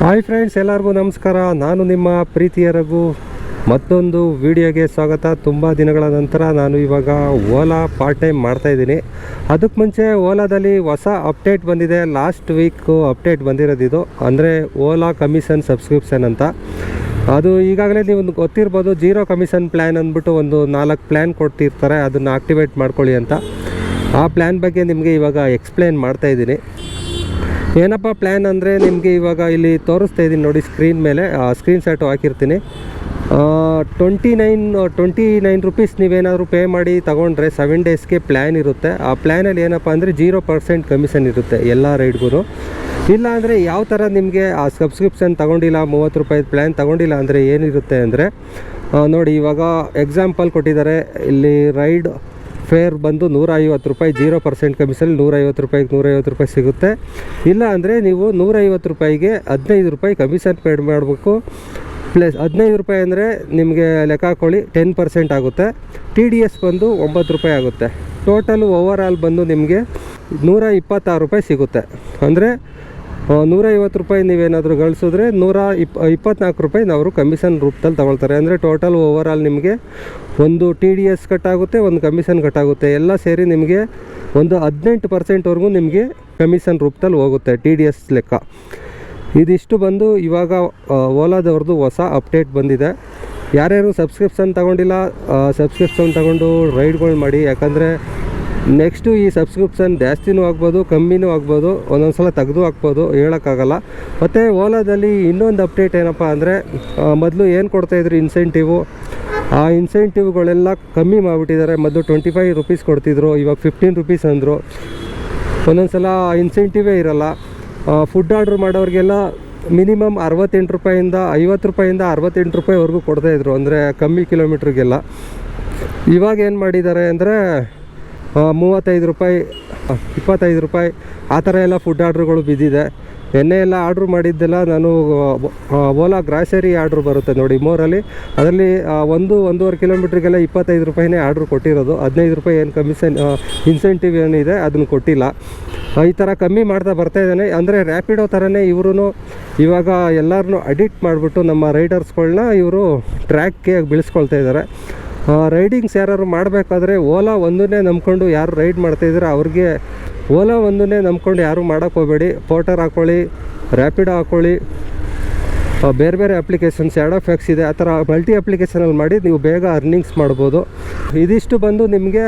Hi friends, ಎಲ್ಲರಿಗೂ ನಮಸ್ಕಾರ. ನಾನು ನಿಮ್ಮ ಪ್ರೀತಿಯ ರಘು. ಮತ್ತೊಂದು ವಿಡಿಯೋಗೆ ಸ್ವಾಗತ. ತುಂಬ ದಿನಗಳ ನಂತರ ನಾನು ಇವಾಗ ಓಲಾ ಪಾರ್ಟ್ ಟೈಮ್ ಮಾಡ್ತಾಯಿದ್ದೀನಿ ಅದಕ್ಕೆ ಮುಂಚೆ ಓಲಾದಲ್ಲಿ ಹೊಸ ಅಪ್ಡೇಟ್ ಬಂದಿದೆ. ಲಾಸ್ಟ್ ವೀಕು ಅಪ್ಡೇಟ್ ಬಂದಿರೋದಿದು ಅಂದರೆ ಓಲಾ ಕಮಿಷನ್ ಸಬ್ಸ್ಕ್ರಿಪ್ಷನ್ ಅಂತ. ಅದು ಈಗಾಗಲೇ ನೀವು ಗೊತ್ತಿರ್ಬೋದು, ಜೀರೋ ಕಮಿಷನ್ ಪ್ಲ್ಯಾನ್ ಅಂದ್ಬಿಟ್ಟು ಒಂದು ನಾಲ್ಕು ಪ್ಲ್ಯಾನ್ ಕೊಡ್ತಿರ್ತಾರೆ. ಅದನ್ನು ಆಕ್ಟಿವೇಟ್ ಮಾಡ್ಕೊಳ್ಳಿ ಅಂತ. ಆ ಪ್ಲ್ಯಾನ್ ಬಗ್ಗೆ ನಿಮಗೆ ಇವಾಗ ಎಕ್ಸ್ಪ್ಲೇನ್ ಮಾಡ್ತಾಯಿದ್ದೀನಿ ಏನಪ್ಪ ಪ್ಲ್ಯಾನ್ ಅಂದರೆ ನಿಮಗೆ ಇವಾಗ ಇಲ್ಲಿ ತೋರಿಸ್ತಾ ಇದ್ದೀನಿ ನೋಡಿ ಸ್ಕ್ರೀನ್ ಮೇಲೆ. ಸ್ಕ್ರೀನ್ ಶಾಟು ಹಾಕಿರ್ತೀನಿ. Twenty nine twenty nine rupees ನೀವೇನಾದರೂ ಪೇ ಮಾಡಿ ತೊಗೊಂಡ್ರೆ ಸೆವೆನ್ ಡೇಸ್ಗೆ ಪ್ಲ್ಯಾನ್ ಇರುತ್ತೆ. ಆ ಪ್ಲ್ಯಾನಲ್ಲಿ ಏನಪ್ಪ ಅಂದರೆ ಜೀರೋ ಪರ್ಸೆಂಟ್ ಕಮಿಷನ್ ಇರುತ್ತೆ ಎಲ್ಲ ರೈಡ್ಗೂ ಇಲ್ಲ ಅಂದರೆ ಯಾವ ಥರ ನಿಮಗೆ ಆ ಸಬ್ಸ್ಕ್ರಿಪ್ಷನ್ ತೊಗೊಂಡಿಲ್ಲ, ಮೂವತ್ತು ರೂಪಾಯಿ ಪ್ಲ್ಯಾನ್ ತೊಗೊಂಡಿಲ್ಲ ಅಂದರೆ ಏನಿರುತ್ತೆ ಅಂದರೆ ನೋಡಿ ಇವಾಗ ಎಕ್ಸಾಂಪಲ್ ಕೊಟ್ಟಿದ್ದಾರೆ. ಇಲ್ಲಿ ರೈಡ್ ಫೇರ್ ಬಂದು ನೂರ ಐವತ್ತು ರೂಪಾಯಿ ಜೀರೋ ಪರ್ಸೆಂಟ್ ಕಮಿಷನ್ ನೂರೈವತ್ತು ರೂಪಾಯಿಗೆ ನೂರೈವತ್ತು ರೂಪಾಯಿ ಸಿಗುತ್ತೆ. ಇಲ್ಲ ಅಂದರೆ ನೀವು ನೂರೈವತ್ತು ರೂಪಾಯಿಗೆ ಹದಿನೈದು ರೂಪಾಯಿ ಕಮಿಷನ್ ಪೇಡ್ ಮಾಡಬೇಕು. ಪ್ಲಸ್ ಹದಿನೈದು ರೂಪಾಯಿ ಅಂದರೆ ನಿಮಗೆ ಲೆಕ್ಕ ಹಾಕೊಳ್ಳಿ ಟೆನ್ ಪರ್ಸೆಂಟ್ ಆಗುತ್ತೆ. ಟಿ ಡಿ ಎಸ್ ಬಂದು ಒಂಬತ್ತು ರೂಪಾಯಿ ಆಗುತ್ತೆ. ಟೋಟಲು ಓವರ್ ಆಲ್ ಬಂದು ನಿಮಗೆ ನೂರ ಇಪ್ಪತ್ತಾರು ರೂಪಾಯಿ ಸಿಗುತ್ತೆ. ಅಂದರೆ ನೂರೈವತ್ತು ರೂಪಾಯಿ ನೀವೇನಾದರೂ ಗಳಿಸಿದ್ರೆ ನೂರ ಇಪ್, ಇಪ್ಪತ್ನಾಲ್ಕು ರೂಪಾಯಿ ಅವರು ಕಮಿಷನ್ ರೂಪದಲ್ಲಿ ತೊಗೊಳ್ತಾರೆ. ಅಂದರೆ ಟೋಟಲ್ ಓವರ್ ಆಲ್ ನಿಮಗೆ ಒಂದು ಟಿ ಡಿ ಎಸ್ ಕಟ್ಟಾಗುತ್ತೆ, ಒಂದು ಕಮಿಷನ್ ಕಟ್ಟಾಗುತ್ತೆ. ಎಲ್ಲ ಸೇರಿ ನಿಮಗೆ ಒಂದು ಹದಿನೆಂಟು ಪರ್ಸೆಂಟ್ವರೆಗೂ ನಿಮಗೆ ಕಮಿಷನ್ ರೂಪದಲ್ಲಿ ಹೋಗುತ್ತೆ ಟಿ ಡಿ ಎಸ್ ಲೆಕ್ಕ. ಇದಿಷ್ಟು ಬಂದು ಇವಾಗ ಓಲಾದವ್ರದ್ದು ಹೊಸ ಅಪ್ಡೇಟ್ ಬಂದಿದೆ. ಯಾರ್ಯಾರು ಸಬ್ಸ್ಕ್ರಿಪ್ಷನ್ ತಗೊಂಡಿಲ್ಲ ಸಬ್ಸ್ಕ್ರಿಪ್ಷನ್ ತಗೊಂಡು ರೈಡ್ಗಳು ಮಾಡಿ, ಯಾಕಂದರೆ ನೆಕ್ಸ್ಟು ಈ ಸಬ್ಸ್ಕ್ರಿಪ್ಷನ್ ಜಾಸ್ತಿನೂ ಆಗ್ಬೋದು, ಕಮ್ಮಿನೂ ಆಗ್ಬೋದು ಒಂದೊಂದು ಸಲ ತೆಗೆದು ಹಾಕ್ಬೋದು, ಹೇಳೋಕ್ಕಾಗಲ್ಲ. ಮತ್ತು ಓಲಾದಲ್ಲಿ ಇನ್ನೊಂದು ಅಪ್ಡೇಟ್ ಏನಪ್ಪ ಅಂದರೆ ಮೊದಲು ಏನು ಕೊಡ್ತಾಯಿದ್ರು ಇನ್ಸೆಂಟಿವು ಆ ಇನ್ಸೆಂಟಿವ್ಗಳೆಲ್ಲ ಕಮ್ಮಿ ಮಾಡಿಬಿಟ್ಟಿದ್ದಾರೆ. ಮೊದಲು ಟ್ವೆಂಟಿ ಫೈವ್ ರುಪೀಸ್ ಕೊಡ್ತಿದ್ರು, ಇವಾಗ ಫಿಫ್ಟೀನ್ ರುಪೀಸ್ ಅಂದರು. ಒಂದೊಂದು ಸಲ ಇನ್ಸೆಂಟಿವೇ ಇರಲ್ಲ. ಫುಡ್ ಆರ್ಡ್ರ್ ಮಾಡೋರಿಗೆಲ್ಲ ಮಿನಿಮಮ್ ಅರವತ್ತೆಂಟು ರೂಪಾಯಿಂದ ಐವತ್ತು ರೂಪಾಯಿಂದ ಅರವತ್ತೆಂಟು ರೂಪಾಯಿವರೆಗೂ ಕೊಡ್ತಾಯಿದ್ರು ಅಂದರೆ ಕಮ್ಮಿ ಕಿಲೋಮೀಟ್ರಿಗೆಲ್ಲ ಇವಾಗ ಏನು ಮಾಡಿದ್ದಾರೆ ಅಂದರೆ ಮೂವತ್ತೈದು ರೂಪಾಯಿ ಇಪ್ಪತ್ತೈದು ರೂಪಾಯಿ, ಆ ಥರ ಎಲ್ಲ ಫುಡ್ ಆರ್ಡ್ರುಗಳು ಬಿದ್ದಿದೆ. ಎಣ್ಣೆ ಎಲ್ಲ ಆರ್ಡ್ರ್ ಮಾಡಿದ್ದೆಲ್ಲ ನಾನು ಓಲಾ ಗ್ರಾಸರಿ ಆರ್ಡ್ರ್ ಬರುತ್ತೆ ನೋಡಿ ಮೋರಲ್ಲಿ ಅದರಲ್ಲಿ ಒಂದು, ಒಂದೂವರೆ ಕಿಲೋಮೀಟ್ರಿಗೆಲ್ಲ ಇಪ್ಪತ್ತೈದು ರೂಪಾಯಿನೇ ಆರ್ಡ್ರ್ ಕೊಟ್ಟಿರೋದು. ಹದಿನೈದು ರೂಪಾಯಿ ಏನು ಕಮಿಷನ್ ಇನ್ಸೆಂಟಿವ್ ಏನಿದೆ ಅದನ್ನು ಕೊಟ್ಟಿಲ್ಲ. ಈ ಥರ ಕಮ್ಮಿ ಮಾಡ್ತಾ ಬರ್ತಾ ಇದ್ದಾನೆ. ಅಂದರೆ ರ್ಯಾಪಿಡೋ ಥರನೇ ಇವರು ಇವಾಗ ಎಲ್ಲರನ್ನೂ ಅಡಿಕ್ಟ್ ಮಾಡಿಬಿಟ್ಟು ನಮ್ಮ ರೈಡರ್ಸ್ಗಳನ್ನ ಇವರು ಟ್ರ್ಯಾಕ್ಗೆ ಬೀಳಿಸ್ಕೊಳ್ತಾ ಇದ್ದಾರೆ. ರೈಡಿಂಗ್ಸ್ ಯಾರು ಮಾಡಬೇಕಾದ್ರೆ ಓಲಾ ಒಂದನ್ನೇ ನಂಬ್ಕೊಂಡು ಯಾರು ರೈಡ್ ಮಾಡ್ತಾಯಿದ್ರೆ ಅವ್ರಿಗೆ ಓಲಾ ಒಂದನ್ನೇ ನಂಬ್ಕೊಂಡು ಯಾರು ಮಾಡೋಕ್ಕೆ ಹೋಗಬೇಡಿ. ಪೋಟರ್ ಹಾಕ್ಕೊಳ್ಳಿ ರ್ಯಾಪಿಡೋ ಹಾಕ್ಕೊಳ್ಳಿ ಬೇರೆ ಬೇರೆ ಅಪ್ಲಿಕೇಶನ್ಸ್ ಎರಡು ಎಕ್ಸ್ ಇದೆ. ಆ ಥರ ಮಲ್ಟಿ ಅಪ್ಲಿಕೇಶನಲ್ಲಿ ಮಾಡಿ ನೀವು ಬೇಗ ಅರ್ನಿಂಗ್ಸ್ ಮಾಡ್ಬೋದು. ಇದಿಷ್ಟು ಬಂದು ನಿಮಗೆ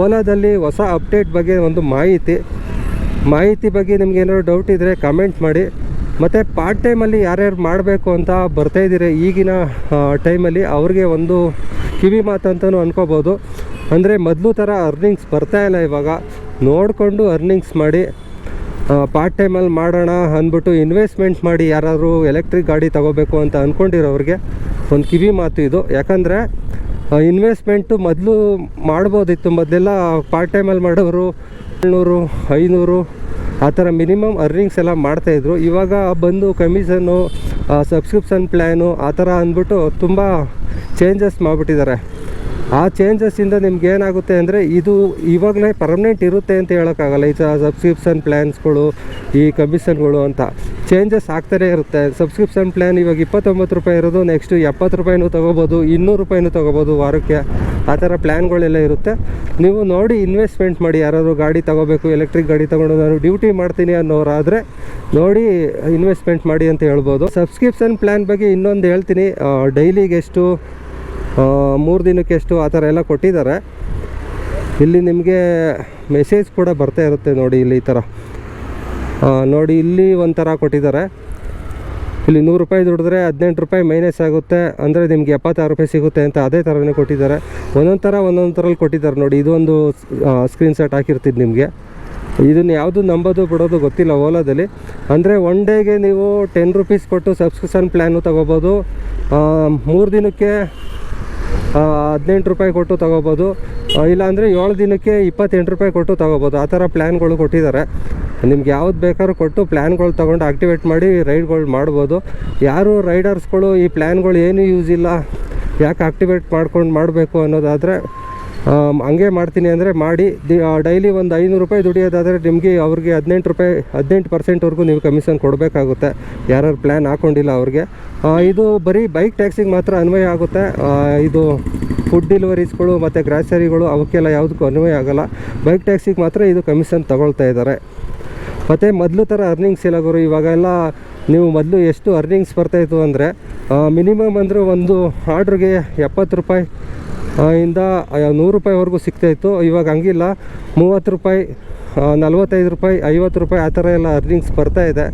ಓಲಾದಲ್ಲಿ ಹೊಸ ಅಪ್ಡೇಟ್ ಬಗ್ಗೆ ಒಂದು ಮಾಹಿತಿ. ಮಾಹಿತಿ ಬಗ್ಗೆ ನಿಮ್ಗೆ ಏನಾದ್ರು ಡೌಟ್ ಇದ್ದರೆ ಕಮೆಂಟ್ ಮಾಡಿ. ಮತ್ತು ಪಾರ್ಟ್ ಟೈಮಲ್ಲಿ ಯಾರ್ಯಾರು ಮಾಡಬೇಕು ಅಂತ ಬರ್ತಾಯಿದ್ದೀರಿ ಈಗಿನ ಟೈಮಲ್ಲಿ ಅವ್ರಿಗೆ ಒಂದು ಕಿವಿ ಮಾತು ಅಂತಲೂ ಅನ್ಕೋಬೋದು. ಅಂದರೆ ಮೊದಲು ಥರ ಅರ್ನಿಂಗ್ಸ್ ಬರ್ತಾ ಇಲ್ಲ ಇವಾಗ. ನೋಡಿಕೊಂಡು ಅರ್ನಿಂಗ್ಸ್ ಮಾಡಿ ಪಾರ್ಟ್ ಟೈಮಲ್ಲಿ ಮಾಡೋಣ ಅಂದ್ಬಿಟ್ಟು ಇನ್ವೆಸ್ಟ್ಮೆಂಟ್ ಮಾಡಿ ಯಾರಾದರೂ ಎಲೆಕ್ಟ್ರಿಕ್ ಗಾಡಿ ತೊಗೋಬೇಕು ಅಂತ ಅಂದ್ಕೊಂಡಿರೋರಿಗೆ ಒಂದು ಕಿವಿ ಮಾತು ಇದು. ಯಾಕಂದರೆ ಇನ್ವೆಸ್ಟ್ಮೆಂಟು ಮೊದಲು ಮಾಡ್ಬೋದಿತ್ತು. ಮೊದಲೆಲ್ಲ ಪಾರ್ಟ್ ಟೈಮಲ್ಲಿ ಮಾಡೋರು ಏಳ್ನೂರು, ಐನೂರು ಆ ಥರ ಮಿನಿಮಮ್ ಅರ್ನಿಂಗ್ಸ್ ಎಲ್ಲ ಮಾಡ್ತಾಯಿದ್ರು ಇವಾಗ ಬಂದು ಕಮಿಷನ್ನು ಸಬ್ಸ್ಕ್ರಿಪ್ಷನ್ ಪ್ಲ್ಯಾನು ಆ ಥರ ಅಂದ್ಬಿಟ್ಟು ತುಂಬ ಚೇಂಜಸ್ ಮಾಡಿಬಿಟ್ಟಿದ್ದಾರೆ. ಆ ಚೇಂಜಸ್ಸಿಂದ ನಿಮ್ಗೆ ಏನಾಗುತ್ತೆ ಅಂದರೆ ಇದು ಇವಾಗಲೇ ಪರ್ಮನೆಂಟ್ ಇರುತ್ತೆ ಅಂತ ಹೇಳೋಕ್ಕಾಗಲ್ಲ. ಈ ಸಬ್ಸ್ಕ್ರಿಪ್ಷನ್ ಪ್ಲ್ಯಾನ್ಸ್ಗಳು ಈ ಕಮಿಷನ್ಗಳು ಅಂತ. ಚೇಂಜಸ್ ಆಗ್ತಾನೇ ಇರುತ್ತೆ. ಸಬ್ಸ್ಕ್ರಿಪ್ಷನ್ ಪ್ಲ್ಯಾನ್ ಇವಾಗ ಇಪ್ಪತ್ತೊಂಬತ್ತು ರೂಪಾಯಿ ಇರೋದು ನೆಕ್ಸ್ಟು ಎಪ್ಪತ್ತು ರೂಪಾಯಿನೂ ತೊಗೋಬೋದು, ಇನ್ನೂರು ರೂಪಾಯಿನೂ ತೊಗೋಬೋದು ವಾರಕ್ಕೆ. ಆ ಥರ ಪ್ಲ್ಯಾನ್ಗಳೆಲ್ಲ ಇರುತ್ತೆ. ನೀವು ನೋಡಿ ಇನ್ವೆಸ್ಟ್ಮೆಂಟ್ ಮಾಡಿ, ಯಾರಾದರೂ ಗಾಡಿ ತೊಗೋಬೇಕು ಎಲೆಕ್ಟ್ರಿಕ್ ಗಾಡಿ ತೊಗೊಂಡು ನಾನು ಡ್ಯೂಟಿ ಮಾಡ್ತೀನಿ ಅನ್ನೋರಾದರೆ ನೋಡಿ ಇನ್ವೆಸ್ಟ್ಮೆಂಟ್ ಮಾಡಿ ಅಂತ ಹೇಳ್ಬೋದು. ಸಬ್ಸ್ಕ್ರಿಪ್ಷನ್ ಪ್ಲ್ಯಾನ್ ಬಗ್ಗೆ ಇನ್ನೊಂದು ಹೇಳ್ತೀನಿ. ಡೈಲಿಗೆ ಎಷ್ಟು ಮೂರು ದಿನಕ್ಕೆ ಎಷ್ಟು ಆ ಥರ ಎಲ್ಲ ಕೊಟ್ಟಿದ್ದಾರೆ. ಇಲ್ಲಿ ನಿಮಗೆ ಮೆಸೇಜ್ ಕೂಡ ಬರ್ತಾ ಇರುತ್ತೆ ನೋಡಿ ಇಲ್ಲಿ ಈ ಥರ. ನೋಡಿ ಇಲ್ಲಿ ಒಂಥರ ಕೊಟ್ಟಿದ್ದಾರೆ. ಇಲ್ಲಿ ನೂರು ರೂಪಾಯಿ ದುಡಿದ್ರೆ ಹದಿನೆಂಟು ರೂಪಾಯಿ ಮೈನಸ್ ಆಗುತ್ತೆ. ಅಂದರೆ ನಿಮಗೆ ಎಪ್ಪತ್ತಾರು ರೂಪಾಯಿ ಸಿಗುತ್ತೆ ಅಂತ ಅದೇ ಥರನೇ ಕೊಟ್ಟಿದ್ದಾರೆ. ಒಂದೊಂದು ಥರ ಒಂದೊಂದು ಥರಲ್ಲಿ ಕೊಟ್ಟಿದ್ದಾರೆ ನೋಡಿ. ಇದೊಂದು ಸ್ಕ್ರೀನ್ ಹಾಕಿರ್ತಿದ್ದು ನಿಮಗೆ. ಇದನ್ನು ಯಾವುದು ನಂಬೋದು ಬಿಡೋದು ಗೊತ್ತಿಲ್ಲ ಓಲಾದಲ್ಲಿ. ಅಂದರೆ ಒನ್ ಡೇಗೆ ನೀವು ಟೆನ್ ರುಪೀಸ್ ಕೊಟ್ಟು ಸಬ್ಸ್ಕ್ರಿಪ್ಷನ್ ಪ್ಲ್ಯಾನು ತೊಗೋಬೋದು. ಮೂರು ದಿನಕ್ಕೆ ಹದಿನೆಂಟು ರೂಪಾಯಿ ಕೊಟ್ಟು ತೊಗೋಬೋದು. ಇಲ್ಲಾಂದರೆ ಏಳು ದಿನಕ್ಕೆ ಇಪ್ಪತ್ತೆಂಟು ರೂಪಾಯಿ ಕೊಟ್ಟು ತೊಗೋಬೋದು. ಆ ಥರ ಪ್ಲ್ಯಾನ್ಗಳು ಕೊಟ್ಟಿದ್ದಾರೆ. ನಿಮ್ಗೆ ಯಾವ್ದು ಬೇಕಾದ್ರೂ ಕೊಟ್ಟು ಪ್ಲ್ಯಾನ್ಗಳು ತೊಗೊಂಡು ಆಕ್ಟಿವೇಟ್ ಮಾಡಿ ರೈಡ್ಗಳು ಮಾಡ್ಬೋದು. ಯಾರು ರೈಡರ್ಸ್ಗಳು ಈ ಪ್ಲ್ಯಾನ್ಗಳು ಏನೂ ಯೂಸ್ ಇಲ್ಲ, ಯಾಕೆ ಆಕ್ಟಿವೇಟ್ ಮಾಡ್ಕೊಂಡು ಮಾಡಬೇಕು ಅನ್ನೋದಾದರೆ ಹಂಗೆ ಮಾಡ್ತೀನಿ ಅಂದರೆ ಮಾಡಿ ಡೈಲಿ ಒಂದು ಐನೂರು ರೂಪಾಯಿ ದುಡಿಯೋದಾದರೆ ನಿಮಗೆ ಅವ್ರಿಗೆ ಹದಿನೆಂಟು ರೂಪಾಯಿ, ಹದಿನೆಂಟು ಪರ್ಸೆಂಟ್ವರೆಗೂ ನೀವು ಕಮಿಷನ್ ಕೊಡಬೇಕಾಗುತ್ತೆ. ಯಾರು ಪ್ಲ್ಯಾನ್ ಹಾಕ್ಕೊಂಡಿಲ್ಲ ಅವ್ರಿಗೆ. ಇದು ಬರೀ ಬೈಕ್ ಟ್ಯಾಕ್ಸಿಗೆ ಮಾತ್ರ ಅನ್ವಯ ಆಗುತ್ತೆ. ಇದು ಫುಡ್ ಡಿಲಿವರೀಸ್ಗಳು ಮತ್ತು ಗ್ರಾಸರಿಗಳು ಅವಕ್ಕೆಲ್ಲ ಯಾವುದಕ್ಕೂ ಅನ್ವಯ ಆಗೋಲ್ಲ. ಬೈಕ್ ಟ್ಯಾಕ್ಸಿಗೆ ಮಾತ್ರ ಇದು ಕಮಿಷನ್ ತಗೊಳ್ತಾ ಇದ್ದಾರೆ. ಮತ್ತು ಮೊದಲು ಥರ ಅರ್ನಿಂಗ್ಸ್ ಇಲ್ಲ ಗುರು. ಇವಾಗೆಲ್ಲ ನೀವು ಮೊದಲು ಎಷ್ಟು ಅರ್ನಿಂಗ್ಸ್ ಬರ್ತಾಯಿತ್ತು ಅಂದರೆ ಮಿನಿಮಮ್ ಅಂದರೆ ಒಂದು ಆರ್ಡ್ರಿಗೆ ಎಪ್ಪತ್ತು ರೂಪಾಯಿ ಇಂದ ನೂರು ರೂಪಾಯಿವರೆಗೂ ಸಿಗ್ತಾಯಿತ್ತು ಇವಾಗ ಹಂಗಿಲ್ಲ. ಮೂವತ್ತು ರೂಪಾಯಿ ನಲ್ವತ್ತೈದು ರೂಪಾಯಿ, ಐವತ್ತು ರೂಪಾಯಿ ಆ ಥರ ಎಲ್ಲ ಅರ್ನಿಂಗ್ಸ್ ಬರ್ತಾ ಇದೆ.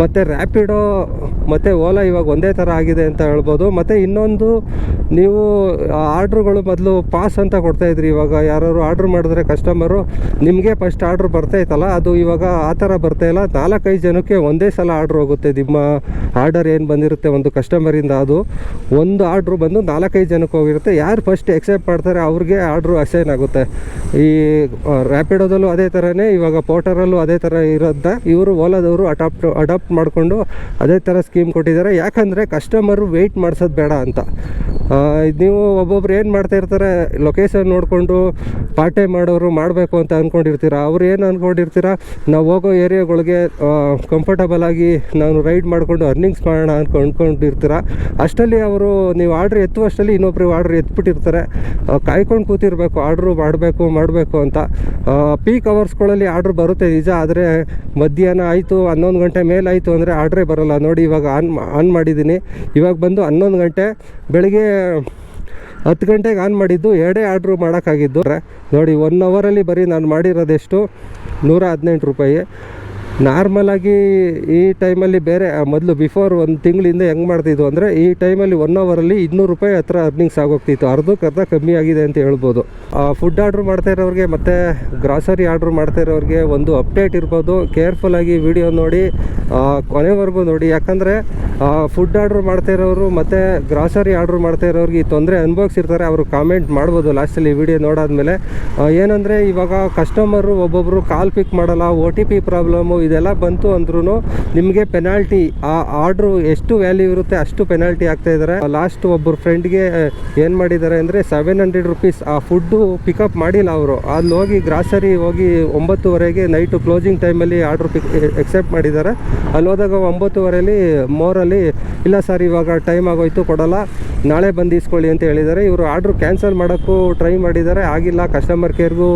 ಮತ್ತು ರ್ಯಾಪಿಡೋ ಮತ್ತು ಓಲಾ ಇವಾಗ ಒಂದೇ ಥರ ಆಗಿದೆ ಅಂತ ಹೇಳ್ಬೋದು. ಮತ್ತು ಇನ್ನೊಂದು, ನೀವು ಆರ್ಡ್ರುಗಳು ಮೊದಲು ಪಾಸ್ ಅಂತ ಕೊಡ್ತಾಯಿದ್ರಿ ಇವಾಗ ಯಾರು ಆರ್ಡ್ರ್ ಮಾಡಿದ್ರೆ ಕಸ್ಟಮರು ನಿಮಗೆ ಫಸ್ಟ್ ಆರ್ಡ್ರ್ ಬರ್ತಾಯಿತ್ತಲ್ಲ ಅದು ಇವಾಗ ಆ ಥರ ಬರ್ತಾಯಿಲ್ಲ ನಾಲ್ಕೈದು ಜನಕ್ಕೆ ಒಂದೇ ಸಲ ಆರ್ಡ್ರ್ ಹೋಗುತ್ತೆ. ನಿಮ್ಮ ಆರ್ಡರ್ ಏನು ಬಂದಿರುತ್ತೆ ಒಂದು ಕಸ್ಟಮರಿಂದ ಅದು. ಒಂದು ಆರ್ಡ್ರು ಬಂದು ನಾಲ್ಕೈದು ಜನಕ್ಕೆ ಹೋಗಿರುತ್ತೆ. ಯಾರು ಫಸ್ಟ್ ಎಕ್ಸೆಪ್ಟ್ ಮಾಡ್ತಾರೆ ಅವ್ರಿಗೆ ಆರ್ಡ್ರು ಅಸೈನ್ ಆಗುತ್ತೆ. ಈ ರ್ಯಾಪಿಡೋದಲ್ಲೂ ಅದೇ ಥರನೇ ಇವಾಗ ಪೋಟರಲ್ಲೂ ಅದೇ ಥರ ಇರೋದ ಇವರು ಓಲಾದವರು ಅಡಾಪ್ಟ್ ಅಡಾಪ್ಟ್ ಮಾಡಿಕೊಂಡು ಅದೇ ಥರ ಕೊಟ್ಟಿದ್ದಾರೆ. ಯಾಕಂದರೆ ಕಸ್ಟಮರು ವೆಯ್ಟ್ ಮಾಡಿಸೋದು ಬೇಡ ಅಂತ. ಇದ್ ನೀವು ಒಬ್ಬೊಬ್ರು ಏನು ಮಾಡ್ತಾ ಇರ್ತಾರೆ ಲೊಕೇಶನ್ ನೋಡಿಕೊಂಡು ಪಾರ್ಟ್ ಟೈಮ್ ಮಾಡೋರು ಮಾಡಬೇಕು ಅಂತ ಅಂದ್ಕೊಂಡಿರ್ತೀರ ಅವ್ರು ಏನು ಅಂದ್ಕೊಂಡಿರ್ತೀರ ನಾವು ಹೋಗೋ ಏರಿಯಾಗಳಿಗೆ ಕಂಫರ್ಟಬಲ್ ಆಗಿ ನಾನು ರೈಡ್ ಮಾಡಿಕೊಂಡು ಅರ್ನಿಂಗ್ಸ್ ಮಾಡೋಣ ಅಂತ ಅಂದ್ಕೊಂಡಿರ್ತೀರ ಅಷ್ಟರಲ್ಲಿ ಅವರು, ನೀವು ಆರ್ಡ್ರ್ ಎತ್ತುವಷ್ಟರಲ್ಲಿ ಇನ್ನೊಬ್ರು ಆರ್ಡ್ರ್ ಎತ್ಬಿಟ್ಟಿರ್ತಾರೆ. ಕಾಯ್ಕೊಂಡು ಕೂತಿರ್ಬೇಕು ಆರ್ಡ್ರು ಮಾಡಬೇಕು ಮಾಡಬೇಕು ಅಂತ. ಪೀಕ್ ಅವರ್ಸ್ಗಳಲ್ಲಿ ಆರ್ಡ್ರ್ ಬರುತ್ತೆ ನಿಜ, ಆದರೆ ಮಧ್ಯಾಹ್ನ ಆಯಿತು, ಹನ್ನೊಂದು ಗಂಟೆ ಮೇಲಾಯಿತು ಅಂದರೆ ಆರ್ಡ್ರೇ ಬರೋಲ್ಲ. ನೋಡಿ ಇವಾಗ ಆನ್ ಆನ್ ಮಾಡಿದ್ದೀನಿ. ಇವಾಗ ಬಂದು ಹನ್ನೊಂದು ಗಂಟೆ, ಬೆಳಿಗ್ಗೆ ಹತ್ತು ಗಂಟೆಗೆ ಆನ್ ಮಾಡಿದ್ದು, ಎರಡೇ ಆರ್ಡ್ರು ಮಾಡೋಕ್ಕಾಗಿದ್ದು. ನೋಡಿ ಒನ್ ಅವರಲ್ಲಿ ಬರೀ ನಾನು ಮಾಡಿರೋದೆಷ್ಟು? ನೂರ ಹದಿನೆಂಟು ರೂಪಾಯಿ. ನಾರ್ಮಲಾಗಿ ಈ ಟೈಮಲ್ಲಿ ಬೇರೆ ಮೊದಲು ಬಿಫೋರ್ ಒಂದು ತಿಂಗಳಿಂದ ಹೆಂಗೆ ಮಾಡ್ತಿದ್ವು ಅಂದರೆ ಈ ಟೈಮಲ್ಲಿ ಒನ್ ಅವರಲ್ಲಿ ಇನ್ನೂರು ರೂಪಾಯಿ ಹತ್ರ ಅರ್ನಿಂಗ್ಸ್ ಆಗೋಗ್ತಿತ್ತು. ಅರ್ಧಕ್ಕೆ ಅರ್ಧ ಕಮ್ಮಿ ಆಗಿದೆ ಅಂತ ಹೇಳ್ಬೋದು. ಫುಡ್ ಆರ್ಡ್ರ್ ಮಾಡ್ತಾ ಇರೋರಿಗೆ ಮತ್ತು ಗ್ರಾಸರಿ ಆರ್ಡ್ರ್ ಮಾಡ್ತಾ ಇರೋರಿಗೆ ಒಂದು ಅಪ್ಡೇಟ್ ಇರ್ಬೋದು. ಕೇರ್ಫುಲ್ಲಾಗಿ ವಿಡಿಯೋ ನೋಡಿ ಕೊನೆವರೆಗೂ ನೋಡಿ. ಯಾಕಂದರೆ ಫುಡ್ ಆರ್ಡ್ರ್ ಮಾಡ್ತಾ ಇರೋರು ಮತ್ತು ಗ್ರಾಸರಿ ಆರ್ಡ್ರ್ ಮಾಡ್ತಾ ಇರೋರಿಗೆ ಈ ತೊಂದರೆ ಅನುಭವಿಸಿರ್ತಾರೆ ಅವರು ಕಾಮೆಂಟ್ ಮಾಡ್ಬೋದು ಲಾಸ್ಟಲ್ಲಿ ವಿಡಿಯೋ ನೋಡಾದ್ಮೇಲೆ. ಏನಂದರೆ ಇವಾಗ ಕಸ್ಟಮರು ಒಬ್ಬೊಬ್ಬರು ಕಾಲ್ ಪಿಕ್ ಮಾಡಲ್ಲ ಒ ಟಿ ಪಿ ಪ್ರಾಬ್ಲಮ್ಮು ಇದೆಲ್ಲ ಬಂತು ಅಂದ್ರೂ ನಿಮಗೆ ಪೆನಾಲ್ಟಿ ಆ ಆರ್ಡ್ರು ಎಷ್ಟು ವ್ಯಾಲ್ಯೂ ಇರುತ್ತೆ ಅಷ್ಟು ಪೆನಾಲ್ಟಿ ಆಗ್ತಾ ಇದ್ದಾರೆ ಲಾಸ್ಟ್ ಒಬ್ಬರು ಫ್ರೆಂಡ್ಗೆ ಏನು ಮಾಡಿದ್ದಾರೆ ಅಂದರೆ ಸೆವೆನ್ ಹಂಡ್ರೆಡ್ ರುಪೀಸ್ ಆ ಫುಡ್ಡು ಪಿಕಪ್ ಮಾಡಿಲ್ಲ ಅವರು. ಅಲ್ಲಿ ಹೋಗಿ ಗ್ರಾಸರಿ ಹೋಗಿ ಒಂಬತ್ತುವರೆಗೆ ನೈಟು ಕ್ಲೋಸಿಂಗ್ ಟೈಮಲ್ಲಿ ಆರ್ಡ್ರ್ ಪಿಕ್ ಎಕ್ಸೆಪ್ಟ್ ಮಾಡಿದ್ದಾರೆ ಅಲ್ಲಿ ಹೋದಾಗ ಒಂಬತ್ತುವರೆಯಲ್ಲಿ ಮೋರಲ್ಲಿ ಇಲ್ಲ ಸರ್ ಇವಾಗ ಟೈಮ್ ಆಗೋಯ್ತು, ಕೊಡಲ್ಲ, ನಾಳೆ ಬಂದು ಇಸ್ಕೊಳ್ಳಿ ಅಂತ ಹೇಳಿದ್ದಾರೆ ಇವರು ಆರ್ಡ್ರು ಕ್ಯಾನ್ಸಲ್ ಮಾಡೋಕ್ಕೂ ಟ್ರೈ ಮಾಡಿದ್ದಾರೆ ಆಗಿಲ್ಲ. ಕಸ್ಟಮರ್ ಕೇರ್ಗೂ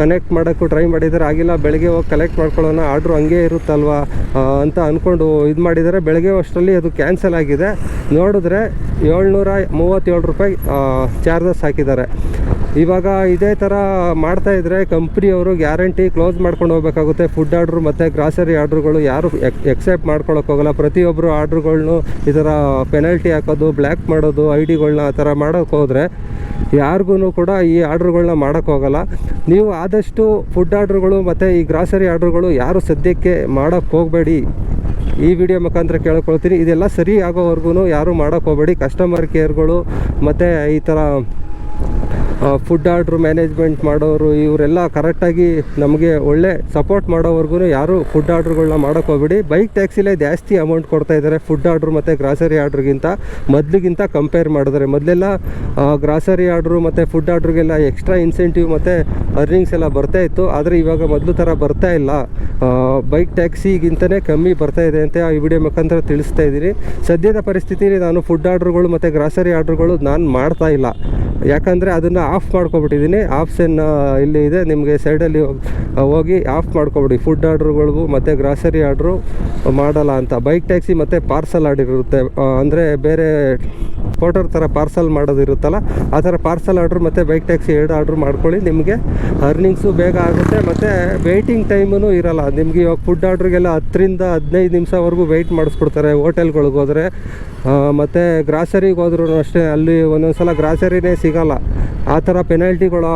ಕನೆಕ್ಟ್ ಮಾಡೋಕ್ಕೂ ಟ್ರೈ ಮಾಡಿದ್ದಾರೆ ಆಗಿಲ್ಲ. ಬೆಳಗ್ಗೆ ಹೋಗಿ ಕಲೆಕ್ಟ್ ಮಾಡ್ಕೊಳ್ಳೋಣ ಆರ್ಡ್ರು ಹಂಗೆ ಇರುತ್ತಲ್ವಾ? ಆ, ಅಂತ ಅಂದ್ಕೊಂಡು ಇದು ಮಾಡಿದರೆ. ಬೆಳಗ್ಗೆ ಅಷ್ಟರಲ್ಲಿ ಅದು ಕ್ಯಾನ್ಸಲ್ ಆಗಿದೆ. ನೋಡಿದ್ರೆ ಏಳ್ನೂರ ಮೂವತ್ತೇಳು ರೂಪಾಯಿ ಚಾರ್ಜಸ್ ಹಾಕಿದ್ದಾರೆ. ಇವಾಗ ಇದೇ ಥರ ಮಾಡ್ತಾ ಇದ್ದರೆ ಕಂಪ್ನಿಯವರು ಗ್ಯಾರಂಟಿ ಕ್ಲೋಸ್ ಮಾಡ್ಕೊಂಡು ಹೋಗ್ಬೇಕಾಗುತ್ತೆ. ಫುಡ್ ಆರ್ಡ್ರು ಮತ್ತು ಗ್ರಾಸರಿ ಆರ್ಡ್ರುಗಳು ಯಾರು ಎಕ್ಸೆಪ್ಟ್ ಮಾಡ್ಕೊಳಕ್ಕೆ ಹೋಗಲ್ಲ. ಪ್ರತಿಯೊಬ್ಬರು ಆರ್ಡ್ರುಗಳನ್ನು ಈ ಥರ ಪೆನಲ್ಟಿ ಹಾಕೋದು ಬ್ಲ್ಯಾಕ್ ಮಾಡೋದು ಐ ಡಿಗಳನ್ನ ಆ ಥರ ಮಾಡೋಕ್ಕೆ ಹೋದರೆ ಯಾರಿಗೂ ಕೂಡ ಈ ಆರ್ಡ್ರ್ಗಳನ್ನ ಮಾಡೋಕ್ಕೆ ಹೋಗಲ್ಲ. ನೀವು ಆದಷ್ಟು ಫುಡ್ ಆರ್ಡ್ರುಗಳು ಮತ್ತು ಈ ಗ್ರಾಸರಿ ಆರ್ಡ್ರುಗಳು ಯಾರು ಸದ್ಯಕ್ಕೆ ಮಾಡೋಕ್ಕೆ ಹೋಗಬೇಡಿ. ಈ ವಿಡಿಯೋ ಮುಖಾಂತರ ಕೇಳ್ಕೊಳ್ತೀನಿ. ಇದೆಲ್ಲ ಸರಿ ಆಗೋವರೆಗೂ ಯಾರು ಮಾಡೋಕ್ಕೆ ಹೋಗಬೇಡಿ. ಕಸ್ಟಮರ್ ಕೇರ್ಗಳು ಮತ್ತು ಈ ಥರ ಫುಡ್ ಆರ್ಡ್ರ್ ಮ್ಯಾನೇಜ್ಮೆಂಟ್ ಮಾಡೋರು, ಇವರೆಲ್ಲ ಕರೆಕ್ಟಾಗಿ ನಮಗೆ ಒಳ್ಳೆ ಸಪೋರ್ಟ್ ಮಾಡೋವರೆಗೂ ಯಾರು ಫುಡ್ ಆರ್ಡ್ರ್ಗಳನ್ನ ಮಾಡೋಕ್ಕೆ ಹೋಗ್ಬಿಡಿ. ಬೈಕ್ ಟ್ಯಾಕ್ಸಿಲೇ ಜಾಸ್ತಿ ಅಮೌಂಟ್ ಕೊಡ್ತಾ ಇದ್ದಾರೆ ಫುಡ್ ಆರ್ಡ್ರ್ ಮತ್ತು ಗ್ರಾಸರಿ ಆರ್ಡ್ರ್ಗಿಂತ ಮೊದಲಿಗಿಂತ ಕಂಪೇರ್ ಮಾಡಿದ್ರೆ ಮೊದಲೆಲ್ಲ ಗ್ರಾಸರಿ ಆರ್ಡ್ರು ಮತ್ತು ಫುಡ್ ಆರ್ಡ್ರಿಗೆಲ್ಲ ಎಕ್ಸ್ಟ್ರಾ ಇನ್ಸೆಂಟಿವ್ ಮತ್ತು ಅರ್ನಿಂಗ್ಸ್ ಎಲ್ಲ ಬರ್ತಾ ಇತ್ತು. ಆದರೆ ಇವಾಗ ಮೊದಲು ಥರ ಬರ್ತಾ ಇಲ್ಲ. ಬೈಕ್ ಟ್ಯಾಕ್ಸಿಗಿಂತಲೇ ಕಮ್ಮಿ ಬರ್ತಾ ಇದೆ ಅಂತ ಈ ವಿಡಿಯೋ ಮುಖಾಂತರ ತಿಳಿಸ್ತಾ ಇದ್ದೀನಿ. ಸದ್ಯದ ಪರಿಸ್ಥಿತಿಯಲ್ಲಿ ನಾನು ಫುಡ್ ಆರ್ಡ್ರುಗಳು ಮತ್ತು ಗ್ರಾಸರಿ ಆರ್ಡ್ರುಗಳು ನಾನು ಮಾಡ್ತಾ ಇಲ್ಲ. ಯಾಕಂದರೆ ಅದನ್ನು ಆಫ್ ಮಾಡ್ಕೊಬಿಟ್ಟಿದ್ದೀನಿ. ಆಪ್ಷನ್ ಇಲ್ಲಿ ಇದೆ. ನಿಮಗೆ ಸೈಡಲ್ಲಿ ಹೋಗಿ ಆಫ್ ಮಾಡ್ಕೊಬಿಡಿ. ಫುಡ್ ಆರ್ಡ್ರುಗಳಿಗೂ ಮತ್ತು ಗ್ರಾಸರಿ ಆರ್ಡ್ರು ಮಾಡಲ್ಲ ಅಂತ. ಬೈಕ್ ಟ್ಯಾಕ್ಸಿ ಮತ್ತು ಪಾರ್ಸಲ್ ಆರ್ಡರ್ ಇರುತ್ತೆ. ಅಂದರೆ ಬೇರೆ ಫೋಟೋರ್ ಥರ ಪಾರ್ಸಲ್ ಮಾಡೋದಿರುತ್ತಲ್ಲ ಆ ಥರ ಪಾರ್ಸಲ್ ಆರ್ಡ್ರ್ ಮತ್ತು ಬೈಕ್ ಟ್ಯಾಕ್ಸಿ ಎರಡು ಆರ್ಡ್ರ್ ಮಾಡ್ಕೊಳ್ಳಿ, ನಿಮಗೆ ಅರ್ನಿಂಗ್ಸು ಬೇಗ ಆಗುತ್ತೆ. ಮತ್ತು ವೆಯ್ಟಿಂಗ್ ಟೈಮೂ ಇರಲ್ಲ. ನಿಮಗೆ ಇವಾಗ ಫುಡ್ ಆರ್ಡ್ರಿಗೆಲ್ಲ ಹತ್ತರಿಂದ ಹದಿನೈದು ನಿಮಿಷವರೆಗೂ ವೆಯ್ಟ್ ಮಾಡಿಸ್ಕೊಡ್ತಾರೆ. ಹೋಟೆಲ್ಗಳಿಗೆ ಹೋದರೆ ಮತ್ತು ಗ್ರಾಸರಿಗೆ ಹೋದ್ರೂ ಅಷ್ಟೇ, ಅಲ್ಲಿ ಒಂದೊಂದು ಸಲ ಗ್ರಾಸರಿನೇ ಸಿಗಲ್ಲ. ಆ ಥರ ಪೆನಾಲ್ಟಿಗಳು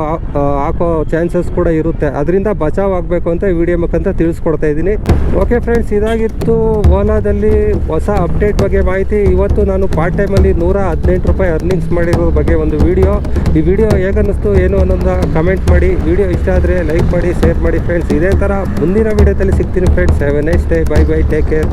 ಹಾಕೋ ಚಾನ್ಸಸ್ ಕೂಡ ಇರುತ್ತೆ. ಅದರಿಂದ ಬಚಾವ್ ಆಗಬೇಕು ಅಂತ ವಿಡಿಯೋ ಮುಖಾಂತರ ತಿಳಿಸ್ಕೊಡ್ತಾ ಇದ್ದೀನಿ. ಓಕೆ ಫ್ರೆಂಡ್ಸ್ ಇದಾಗಿತ್ತು ಓಲಾದಲ್ಲಿ ಹೊಸ ಅಪ್ಡೇಟ್ ಬಗ್ಗೆ ಮಾಹಿತಿ. ಇವತ್ತು ನಾನು ಪಾರ್ಟ್ ಟೈಮಲ್ಲಿ ನೂರ ಹದಿನೆಂಟು ರೂಪಾಯಿ ಅರ್ನಿಂಗ್ಸ್ ಮಾಡಿರೋ ಬಗ್ಗೆ ಒಂದು ವಿಡಿಯೋ. ಈ ವಿಡಿಯೋ ಹೇಗನ್ನಿಸ್ತು, ಏನು ಅನ್ನೋದನ್ನ ಕಮೆಂಟ್ ಮಾಡಿ. ವಿಡಿಯೋ ಇಷ್ಟ ಆದರೆ ಲೈಕ್ ಮಾಡಿ ಶೇರ್ ಮಾಡಿ ಫ್ರೆಂಡ್ಸ್ ಇದೇ ಥರ ಮುಂದಿನ ವಿಡಿಯೋದಲ್ಲಿ ಸಿಗ್ತೀನಿ friends have a nice day bye bye take care